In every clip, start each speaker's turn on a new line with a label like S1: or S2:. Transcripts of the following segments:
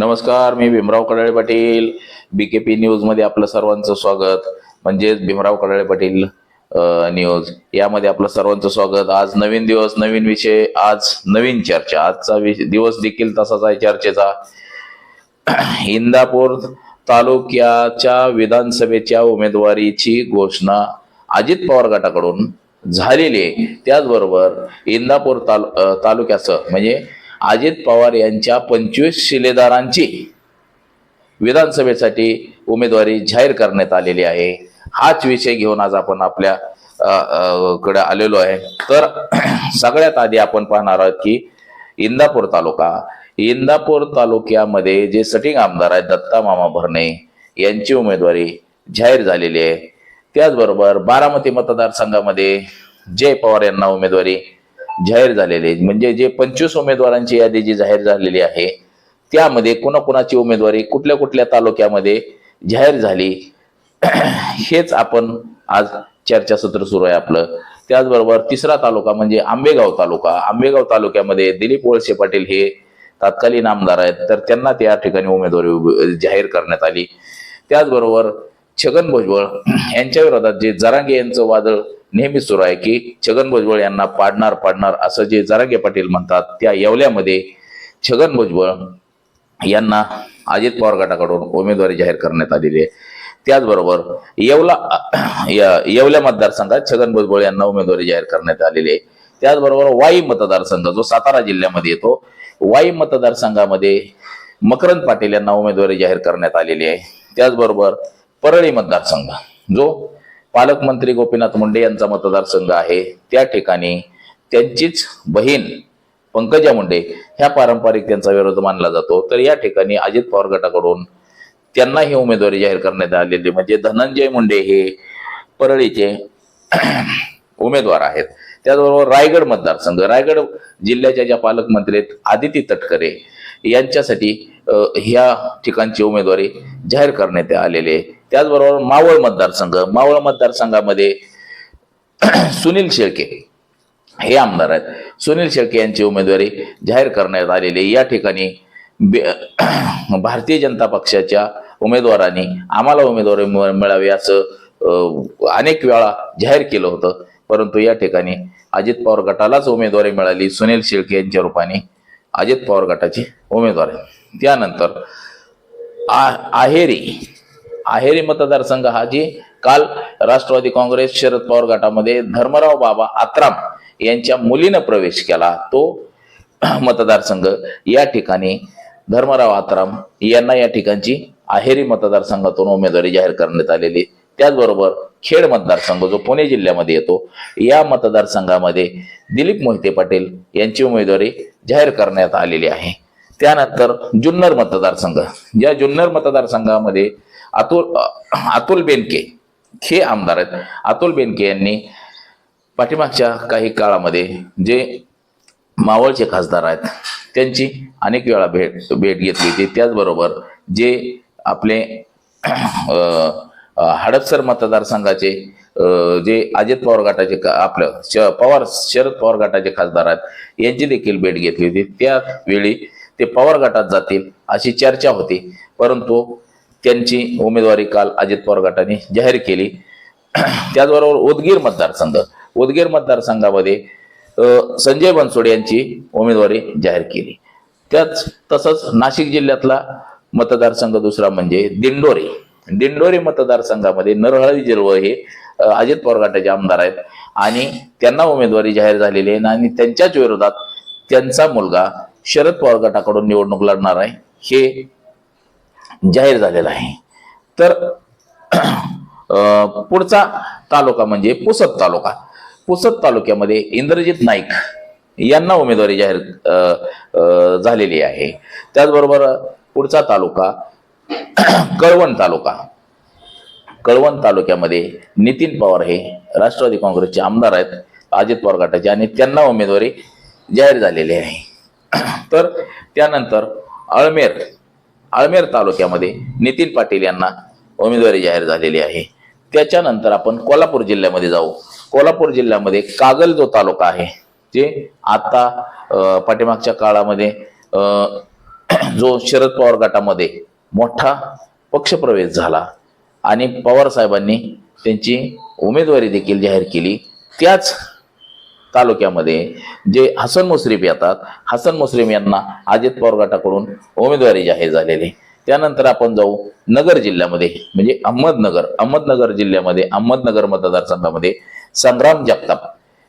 S1: नमस्कार मी भीमराव कडाळे पाटील. बीकेपी न्यूजमध्ये आपलं सर्वांचं स्वागत. म्हणजेच भीमराव कडाळे पाटील न्यूज यामध्ये आपलं सर्वांचं स्वागत. आज नवीन दिवस नवीन विषय आज नवीन चर्चा. आजचा दिवस देखील तसाच आहे चर्चेचा. इंदापूर तालुक्याच्या विधानसभेच्या उमेदवारीची घोषणा अजित पवार गटाकडून झालेली आहे. त्याचबरोबर इंदापूर तालु तालुक्याचं म्हणजे अजित पवार यांच्या पंचवीस शिलेदारांची विधानसभेसाठी उमेदवारी जाहीर करण्यात आलेली आहे. हाच विषय घेऊन आज आपण आपल्या कडे आलेलो आहे. तर सगळ्यात आधी आपण पाहणार आहोत की इंदापूर तालुका इंदापूर तालुक्यामध्ये जे सटिंग आमदार आहेत दत्ता मामा भरणे यांची उमेदवारी जाहीर झालेली आहे. त्याचबरोबर बारामती मतदारसंघामध्ये जय पवार यांना उमेदवारी जाहीर झालेले म्हणजे जे पंचवीस उमेदवारांची यादी जी जाहीर झालेली आहे त्यामध्ये कोणाकोणाची उमेदवारी कुठल्या कुठल्या तालुक्यामध्ये जाहीर झाली हेच आपण आज चर्चासत्र सुरू आहे आपलं. त्याचबरोबर तिसरा तालुका म्हणजे आंबेगाव तालुका. आंबेगाव तालुक्यामध्ये दिलीप वळसे पाटील हे तत्कालीन आमदार आहेत तर त्यांना त्या ठिकाणी उमेदवारी जाहीर करण्यात आली. त्याचबरोबर छगन भुजबळ यांच्या विरोधात जे जरांगे यांचं वादळ नेहमी सुरू आहे की छगन भुजबळ यांना पाडणार पाडणार असं जे जरागे पाटील म्हणतात त्या येवल्यामध्ये छगन भुजबळ यांना अजित पवार गटाकडून उमेदवारी जाहीर करण्यात आलेली आहे. त्याचबरोबर येवला या- येवल्या मतदारसंघात छगन भुजबळ यांना उमेदवारी जाहीर करण्यात आलेली आहे. त्याचबरोबर वाई मतदारसंघ जो सातारा जिल्ह्यामध्ये येतो वाई मतदारसंघामध्ये मकरंद पाटील यांना उमेदवारी जाहीर करण्यात आलेली आहे. त्याचबरोबर परळी मतदारसंघ जो पालकमंत्री गोपीनाथ मुंडे यांचा मतदारसंघ आहे. त्या ठिकाणी त्यांचीच बहीण पंकजा मुंडे ह्या पारंपरिक त्यांचा विरोध मानला जातो. तर या ठिकाणी अजित पवार गटाकडून त्यांना ही उमेदवारी जाहीर करण्यात आलेली म्हणजे धनंजय मुंडे हे परळीचे उमेदवार आहेत. त्याचबरोबर रायगड मतदारसंघ. रायगड जिल्ह्याच्या ज्या पालकमंत्री आहेत आदिती तटकरे यांच्यासाठी ह्या ठिकाणची उमेदवारी जाहीर करण्यात आलेली आहे. त्याचबरोबर मावळ मतदारसंघ मावळ मतदारसंघामध्ये सुनील शेळके हे आमदार आहेत. सुनील शेळके यांची उमेदवारी जाहीर करण्यात आलेली आहे. या ठिकाणी बे- भारतीय जनता पक्षाच्या उमेदवारांनी आम्हाला उमेदवारी मिळावी असं अनेक वेळा जाहीर केलं होतं. परंतु या ठिकाणी अजित पवार गटालाच उमेदवारी मिळाली. सुनील शेळके यांच्या रूपाने अजित पवार उमेदवार आहे त्यानंतर आहेरी आहेरी मतदारसंघ हा जी काल राष्ट्रवादी काँग्रेस शरद पवार गटामध्ये धर्मराव बाबा आत्राम यांच्या मुलीनं प्रवेश केला तो मतदारसंघ या ठिकाणी धर्मराव आत्राम यांना या ठिकाणची आहेरी मतदारसंघातून उमेदवारी जाहीर करण्यात आलेली. त्याचबरोबर खेड मतदारसंघ जो पुणे जिल्ह्यामध्ये येतो या मतदारसंघामध्ये दिलीप मोहिते पाटील यांची उमेदवारी जाहीर करण्यात आलेली आहे. त्यानंतर जुन्नर मतदारसंघ. या जुन्नर मतदारसंघामध्ये अतुल अतुल बेनके हे आमदार आहेत. अतुल बेनके यांनी पाठीमागच्या काही काळामध्ये जे मावळचे खासदार आहेत त्यांची अनेक वेळा भेट भेट घेतली होती. त्याचबरोबर जे आपले हडपसर मतदारसंघाचे जे अजित पवार गटाचे का- आपलं श पवार शरद पवार गटाचे खासदार आहेत यांची देखील भेट घेतली होती. त्यावेळी ते पवार गटात जातील अशी चर्चा होती. परंतु त्यांची उमेदवारी काल अजित पवार गटाने जाहीर केली. त्याचबरोबर उदगीर मतदारसंघ उदगीर मतदारसंघामध्ये संजय बनसोडे यांची उमेदवारी जाहीर केली. त्याच तसंच नाशिक जिल्ह्यातला मतदारसंघ दुसरा म्हणजे दिंडोरी. दिंडोरी मतदारसंघामध्ये नरहळी जिरवळ हे अजित पवार गटाचे आमदार आहेत. आणि त्यांना उमेदवारी जाहीर झालेली आहे आणि त्यांच्याच विरोधात त्यांचा मुलगा शरद पवार गटाकडून निवडणूक लढणार आहे. हे जाहीर झालेलं आहे. तर पुढचा तालुका म्हणजे पुसद तालुका. पुसद तालुक्यामध्ये इंद्रजित नाईक यांना उमेदवारी जाहीर झालेली आहे. त्याचबरोबर पुढचा तालुका कळवण तालुका. कळवण तालुक्यामध्ये नितीन पवार हे राष्ट्रवादी काँग्रेसचे आमदार आहेत. अजित पवार गटाचे आणि त्यांना उमेदवारी जाहीर झालेली आहे. तर त्यानंतर अळमेर अळमेर तालुक्यामध्ये नितीन पाटील यांना उमेदवारी जाहीर झालेली आहे. त्याच्यानंतर आपण कोल्हापूर जिल्ह्यामध्ये जाऊ. कोल्हापूर जिल्ह्यामध्ये कागल जो तालुका आहे जे आता पाठीमागच्या काळामध्ये जो शरद पवार गटामध्ये मोठा पक्षप्रवेश झाला आणि पवारसाहेबांनी त्यांची उमेदवारी देखील जाहीर केली. त्याच तालुक्यामध्ये जे हसन मुश्रीफ येतात हसन मुश्रीफ यांना अजित पवार गटाकडून उमेदवारी जाहीर झालेली. त्यानंतर आपण जाऊ नगर जिल्ह्यामध्ये म्हणजे अहमदनगर अहमदनगर जिल्ह्यामध्ये अहमदनगर मतदारसंघामध्ये संग्राम जगताप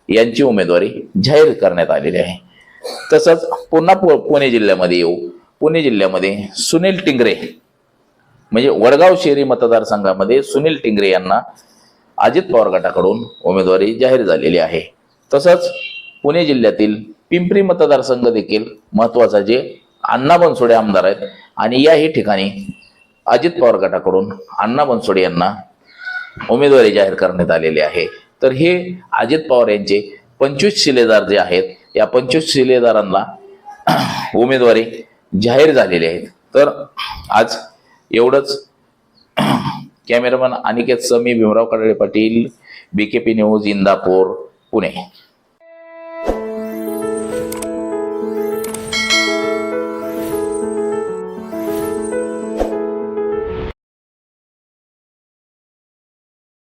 S1: यांची उमेदवारी जाहीर करण्यात आलेली आहे. तसंच पुन्हा पु- पुणे जिल्ह्यामध्ये येऊ. पुणे जिल्ह्यामध्ये सुनील टिंगरे म्हणजे वडगाव शहरी मतदारसंघामध्ये सुनील टिंगरे यांना अजित पवार गटाकडून उमेदवारी जाहीर झालेली आहे. तसंच पुणे जिल्ह्यातील पिंपरी मतदारसंघ देखील महत्त्वाचा जे अण्णा बनसोडे आमदार आहेत आणि याही ठिकाणी अजित पवार गटाकडून अण्णा बनसोडे यांना उमेदवारी जाहीर करण्यात आलेली आहे. तर हे अजित पवार यांचे पंचवीस शिलेदार जे आहेत या पंचवीस शिलेदारांना उमेदवारी जाहीर झालेले आहेत. तर आज एवढंच. Cameraman Aniket Sami Bhimrao Kadale Patil B K P news Indapur Pune.